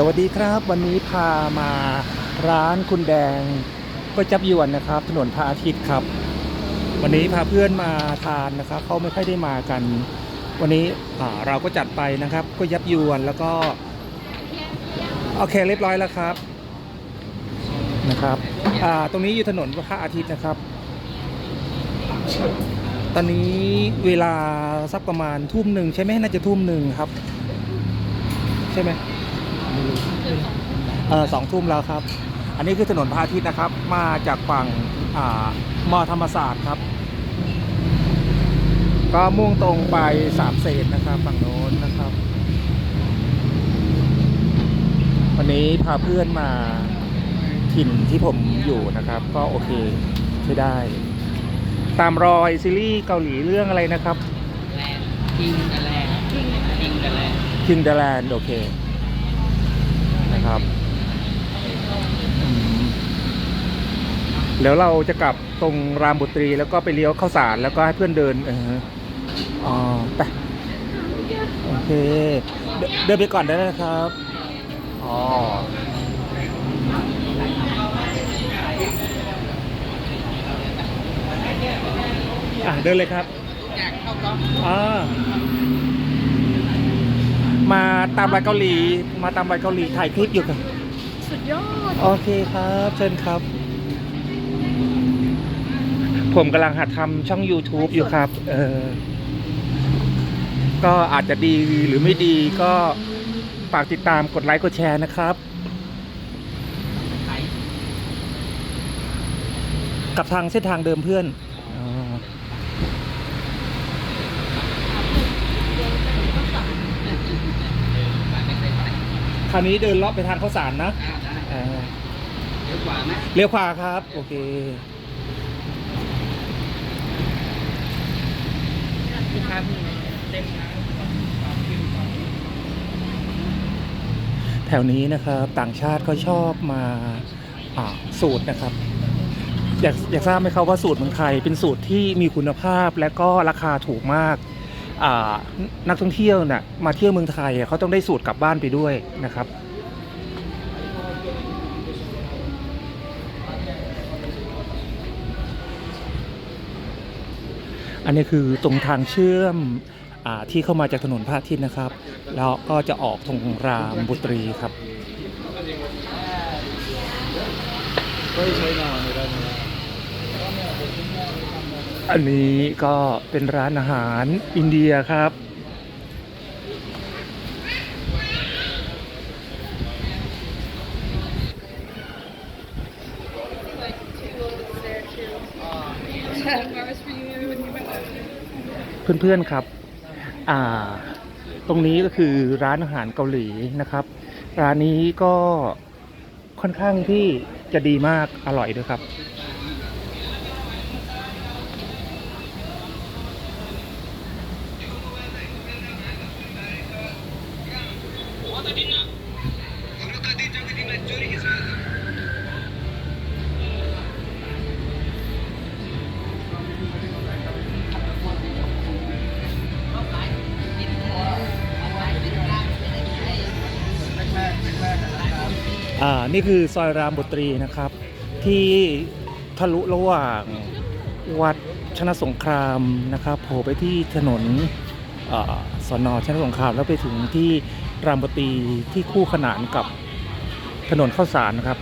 สวัสดีครับวันนี้พามาร้านคุณแดงก๋วยจับยวนนะครับ ถนนพระอาทิตย์ครับ วันนี้พาเพื่อนมาทานนะครับเขาไม่ค่อยได้มากัน วันนี้เราก็จัดไปนะครับก๋วยจับยวนแล้วก็โอเคเรียบร้อยแล้วครับนะครับตรงนี้อยู่ถนนพระอาทิตย์นะครับ ตอนนี้เวลาสักประมาณทุ่มหนึ่งใช่ไหมน่าจะทุ่มหนึ่งครับ ใช่ไหม เออสองทุ่มแล้วครับ อันนี้คือถนนพระอาทิตย์นะครับ มาจากฝั่งอ่ามอธรรมศาสตร์ครับ ก็มุ่งตรงไปสามเศษนะครับ ฝั่งโน้นนะครับ วันนี้พาเพื่อนมาถิ่นที่ผมอยู่นะครับ ก็โอเคใช้ได้ ตามรอยซีรีส์เกาหลีเรื่องอะไรนะครับแลนด์คิงกับแลนด์คิงคิงกับแลนด์ King the Land โอเค นะครับอืมแล้วเราจะกลับตรงรามบุตรีแล้วก็ไปเลี้ยวเข้าสารแล้วก็ให้เพื่อนเดินเอออ๋อไปโอเคเดินเดินไปก่อนได้เลยนะครับ อ๋อ อะเดินเลยครับ อยากเข้ากล้องอ่า มาตามรายเกาหลี มาตามรายเกาหลีถ่ายคลิปอยู่ครับสุดยอด โอเคครับ เชิญครับ ผมกำลังหัดทำช่อง YouTube อยู่ครับ เออ ก็อาจจะดีหรือไม่ดีก็ฝากติดตามกดไลค์กดแชร์นะครับไทยกับทางเส้นทางเดิมเพื่อนอ๋อ คราวนี้เดินเลาะไปทางข้าวสารนะอ่าได้เออเดี๋ยวกว่าไหมเลี้ยวขวาครับ โอเค ลูกค้าเพิ่งเต็มนะแถวนี้นะครับต่างชาติเขาชอบมาอ่าสูตรนะครับ อยากอยากทราบไหมครับว่าสูตรเมืองไทยเป็นสูตรที่มีคุณภาพและก็ราคาถูกมากอ่า นักท่องเที่ยวน่ะมาเที่ยวเมืองไทยเขาต้องได้สูตรกลับบ้านไปด้วยนะครับ อันนี้คือตรงทางเชื่อมอที่เข้ามาจากถนนพระอาทิตย์นะครับ แล้วก็จะออกตรงรามบุตรีครับ อันนี้ก็เป็นร้านอาหารอินเดียครับ เพื่อนๆครับ อ่า ตรงนี้ก็คือร้านอาหารเกาหลีนะครับ ร้านนี้ก็ค่อนข้างที่จะดีมากอร่อยด้วยครับ อ่า นี่คือซอยรามบุตรีนะครับ ที่ทะลุระหว่างวัดชนะสงครามนะครับโผล่ไปที่ถนนเอ่อชนะสงครามแล้วไปถึงที่ รามบตีที่คู่ขนานกับถนนข้าวสารนะครับ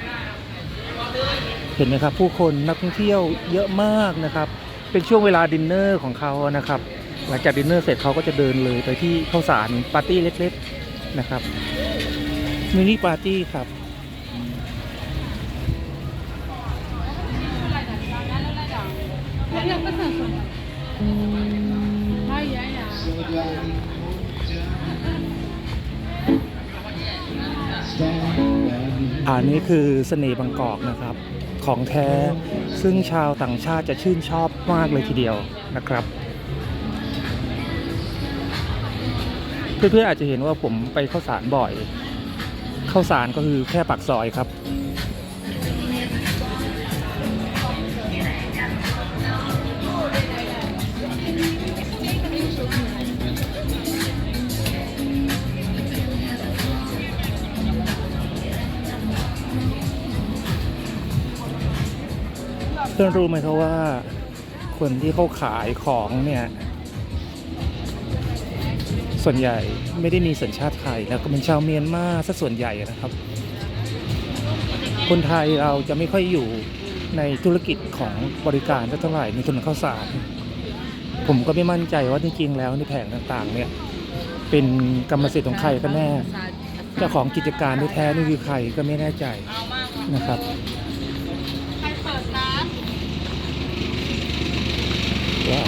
เห็นไหมครับ ผู้คนนักท่องเที่ยวเยอะมากนะครับ เป็นช่วงเวลาดินเนอร์ของเขานะครับ หลังจากดินเนอร์เสร็จเขาก็จะเดินเลยไปที่ข้าวสารปาร์ตี้เล็ก ๆนะครับมินิปาร์ตี้ครับ그냥 อันนี้คือเสน่ห์บางกอกนะครับ ของแท้ซึ่งชาวต่างชาติจะชื่นชอบมากเลยทีเดียวนะครับ เพื่อนๆอาจจะเห็นว่าผมไปเข้าสารบ่อย เข้าสารก็คือแค่ปากซอยครับ เพื่อนรู้ไหมครับว่าคนที่เขาขายของเนี่ย ส่วนใหญ่ไม่ได้มีสัญชาติไทยแล้วก็เป็นชาวเมียนมาซะส่วนใหญ่นะครับ คนไทยเราจะไม่ค่อยอยู่ในธุรกิจของบริการสักเท่าไหร่ในถนนข้าวสาร ผมก็ไม่มั่นใจว่าจริงๆแล้วในแผงต่างๆ เนี่ย เป็นกรรมสิทธิ์ของใครกันแน่เจ้าของกิจการแท้นี่คือใครก็ไม่แน่ใจนะครับ ใครเปิดร้าน ว่า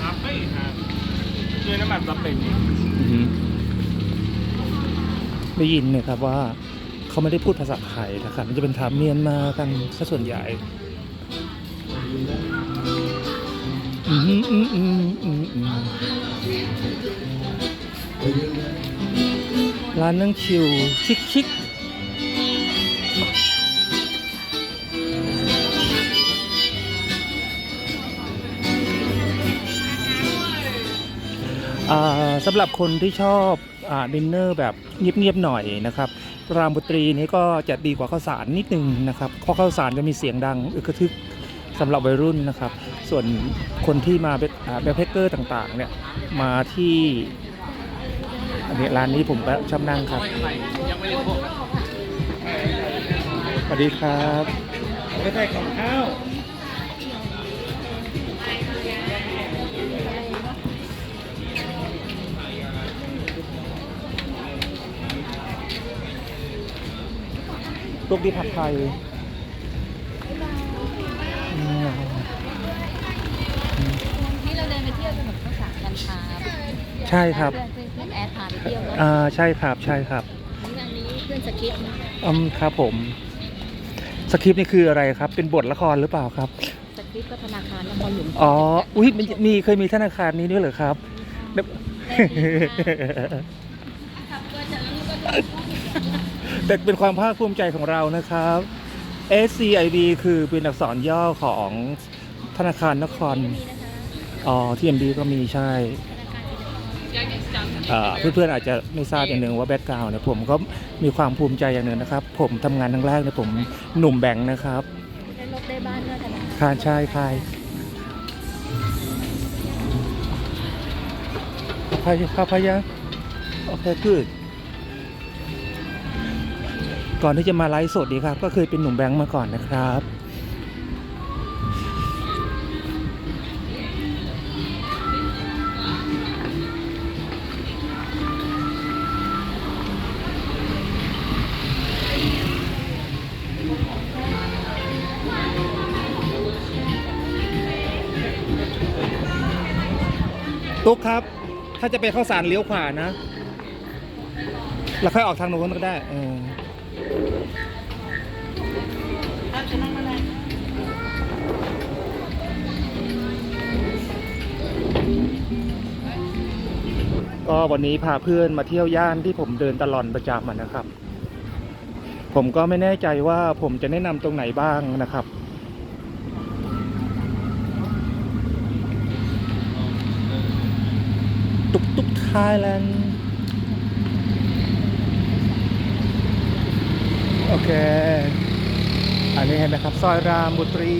ครับไม่ครับด้วยน้ำมันปลาเป็นอือหือได้ยินเนี่ยครับว่าเขาไม่ได้พูดภาษาไทยนะครับ มันจะเป็นถามเมียนมากันซะส่วนใหญ่อื ร้านนั่งชิว ชิคชิคสำหรับคนที่ชอบอ่าดินเนอร์แบบเงียบๆหน่อยนะครับ รามบุตรีนี้ก็จะดีกว่าข้าวสารนิดนึงนะครับเพราะข้าวสารจะมีเสียงดังอึกทึก สำหรับวัยรุ่นนะครับ ส่วนคนที่มาแบ็คแพคเกอร์ต่างๆ เนี่ยมาที่อันนี้ร้านนี้ผมก็ชอบนั่งครับสวัสดีครับไม่ใช่ของข้าวลูกดีผัดไทย ใช่ครับเพื่อนเพื่อนเพื่อนแอดพาไปเที่ยวแล้วอ่าใช่ครับใช่ครับนี่อันนี้เพื่อนสคริปต์นะอืมครับผม สคริปต์นี่คืออะไรครับ เป็นบทละครหรือเปล่าครับ สคริปต์ก็ธนาคารนครหลวงอ๋อ อุ้ยมันมีเคยมีธนาคารนี้ด้วยเหรอครับ แต่เป็นความภาคภูมิใจของเรานะครับ SCIB คือเป็นอักษรย่อของธนาคารนคร อ๋อ TMB ก็มีใช่อ่า เพื่อนๆอาจจะไม่ทราบอย่างหนึ่งว่าแบ็กกราวน์เนี่ยผมก็มีความภูมิใจอย่างหนึ่งนะครับ ผมทำงานครั้งแรกเนี่ยผมหนุ่มแบงค์นะครับได้รถได้บ้านด้วยธนาคารคารใช่ใครพายข้าพายะโอเคคือก่อนที่จะมาไลฟ์สดดีครับ ก็เคยเป็นหนุ่มแบงค์มาก่อนนะครับ ตุ๊กครับ ถ้าจะไปเข้าสารเลี้ยวขวานะ แล้วค่อยออกทางโน้นก็ได้เออก็วันนี้พาเพื่อนมาเที่ยวย่านที่ผมเดินตลอดประจำนะครับ ผมก็ไม่แน่ใจว่าผมจะแนะนำตรงไหนบ้างนะครับ ตุ กตุกไทยแลนด์โอเค อันนี้เห็นไหมครับ ซอยรามบุตรี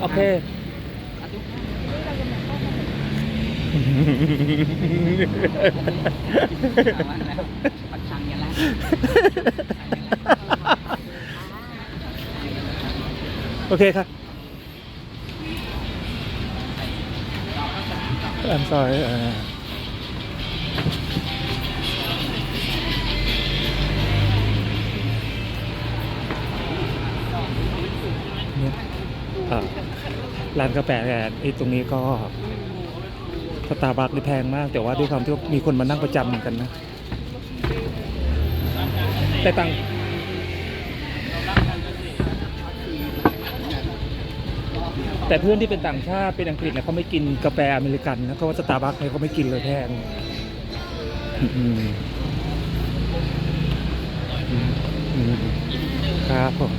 โอเคโอเคครับ I'm sorry เออเนี่ยอ่าร้านกาแฟแอนไอ้ตรงนี้ก็สตาร์บัคนี่แพงมาก แต่ว่าด้วยความที่มีคนมานั่งประจำเหมือนกันนะ แต่ต่าง แต่เพื่อนที่เป็นต่างชาติเป็นอังกฤษเนี่ยเขาไม่กินกาแฟอเมริกันนะเขาว่าสตาร์บัคเนี่ยเขาไม่กินเลยแทนครับผม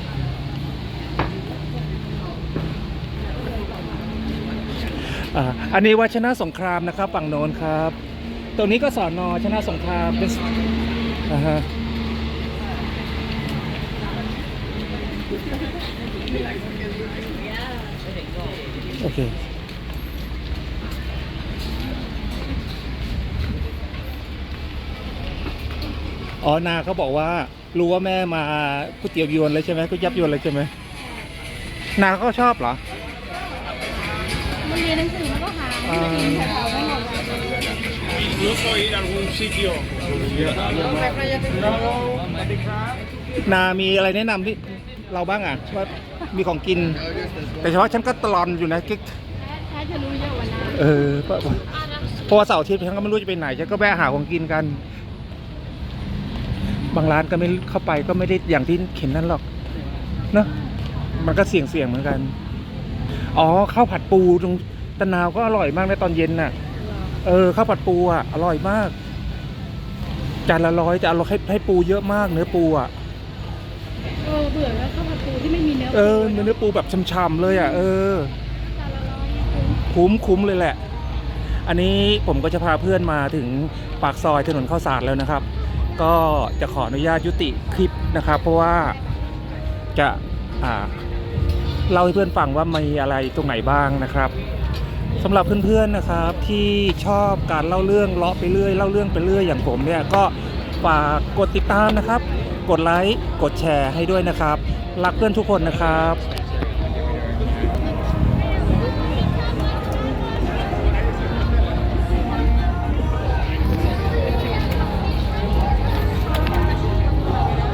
อันนี้วชนะสงครามนะครับ ฝั่งโน้นครับ ตรงนี้ก็สอนนอชนะสงครามเป็นอ่าฮะ โอเคอ๋อนาเขาบอกว่า รู้ว่าแม่มาก๋วยเตี๋ยวยวนเลยใช่ไหมก๋วยยับยวนเลยใช่ไหมนาเขาก็ชอบเหรอมันเรียนหนังสือมันก็หาอ่ากินแถวๆไม่หมดเลย Yo soy de algún sitio. นามีอะไรแนะนำที่เราบ้างอะว่า มีของกิน แต่เฉพาะฉันก็ตลอนอยู่นะกิ๊กแอดจะรู้เยอะกว่านั้นเออเพราะเพราะว่าเสาร์อาทิตย์ฉันก็ไม่รู้จะไปไหนฉันก็แวะหาของกินกัน บางร้านก็ไม่เข้าไปก็ไม่ได้อย่างที่เข็นนั่นหรอกเนอะมันก็เสี่ยงเสี่ยงๆเหมือนกัน อ๋อข้าวผัดปูตรงตะนาวก็อร่อยมากในตอนเย็นน่ะ เออข้าวผัดปูอะอร่อยมากจานละร้อยแต่เอาให้ให้ปูเยอะมากเนื้อปูอะเออเบื่อแล้วข้าวผัดปูที่ไม่มีเนื้อเออเนื้อปูแบบช่ำๆเลยอะเออจานละร้อยเนี่ยคุณคุ้มคุ้มเลยแหละ อันนี้ผมก็จะพาเพื่อนมาถึงปากซอยถนนข้าวสารแล้วนะครับ ก็จะขออนุญาตยุติคลิปนะครับ เพราะว่าจะอ่าเล่าให้เพื่อนฟังว่ามีอะไรตรงไหนบ้างนะครับสำหรับเพื่อนๆนะครับที่ชอบการเล่าเรื่องเลาะไปเรื่อยเล่าเรื่องไปเรื่อยอย่างผมเนี่ยก็ฝากกดติดตามนะครับ กดไลค์ กดแชร์ให้ด้วยนะครับ รักเพื่อนทุกคนนะครับ